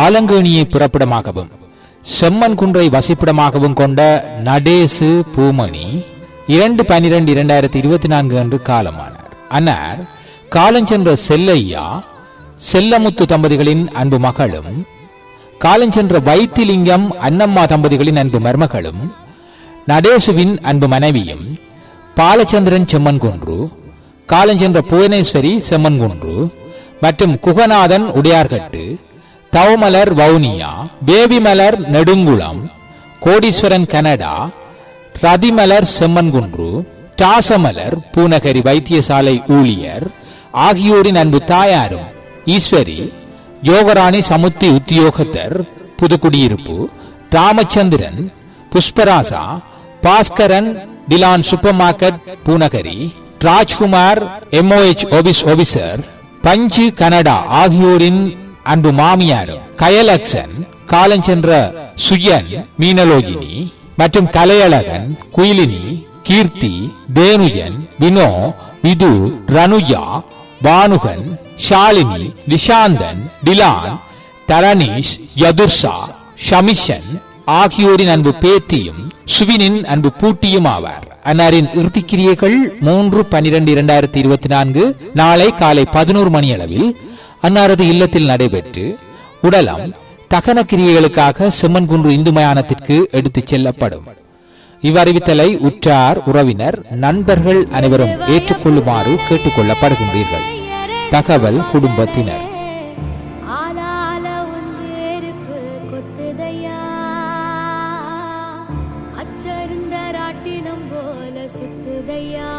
ஆலங்கேணியை புறப்பிடமாகவும் செம்மன் குன்றை வசிப்பிடமாகவும் கொண்ட நடேசு பூமணி இரண்டு பனிரெண்டு இரண்டாயிரத்தி இருபத்தி நான்கு அன்று காலமானார். அன்னார் காலஞ்சென்ற செல்லையா செல்லமுத்து தம்பதிகளின் அன்பு மகளும் காலஞ்சென்ற வைத்திலிங்கம் அன்னம்மா தம்பதிகளின் அன்பு மருமகளும் நடேசுவின் அன்பு மனைவியும் பாலச்சந்திரன் செம்மன் குன்று காலஞ்சென்ற புவனேஸ்வரி செம்மன் குன்று மற்றும் குகநாதன் உடையார்கட்டு தவமலர் வவுனியா பேபிமலர் நெடுங்குளம் கோடீஸ்வரன் கனடா ரதிமலர் செம்மன்குன்று டாசமலர் பூநகரி வைத்தியசாலை ஊழியர் ஆகியோரின் அன்பு தாயாரும் ஈஸ்வரி யோகராணி சமுத்தி உத்தியோகத்தர் Puthukkudiyiruppu Ramachandran Pushparasa Baskaran Dilan super market Poonakary Rajkumar MOH office officer பஞ்சு கனடா ஆகியோரின் அன்பு மாமியாரும் கயலக்சன் காலஞ்சென்ற சுயன் மீனலோகினி மற்றும் கலையழகன் குயிலினி கீர்த்தி தேனுஜன் வினோ விது ரனுஜா பானுகன் ஷாலினி நிஷாந்தன் டிலான் தரணீஷ் யதுர்ஷா ஷமிஷன் ஆகியோரின் அன்பு பேத்தியும் சுவினின் அன்பு பூட்டியும் ஆவார். அன்னாரின் இறுதிக்கிரியைகள் மூன்று பனிரெண்டு இரண்டாயிரத்தி இருபத்தி நான்கு நாளை காலை பதினோரு மணி அளவில் அன்னாரது இல்லத்தில் நடைபெற்று உடலம் தகன கிரியைகளுக்காக செம்மன்குன்று இந்து மயானத்திற்கு எடுத்துச் செல்லப்படும். இவ்வறிவித்தலை உற்றார் உறவினர் நண்பர்கள் அனைவரும் ஏற்றுக்கொள்ளுமாறு கேட்டுக்கொள்ளப்படுகின்றீர்கள். தகவல் குடும்பத்தினர். அச்சருந்த ராட்டினம் போல சுத்துதையா?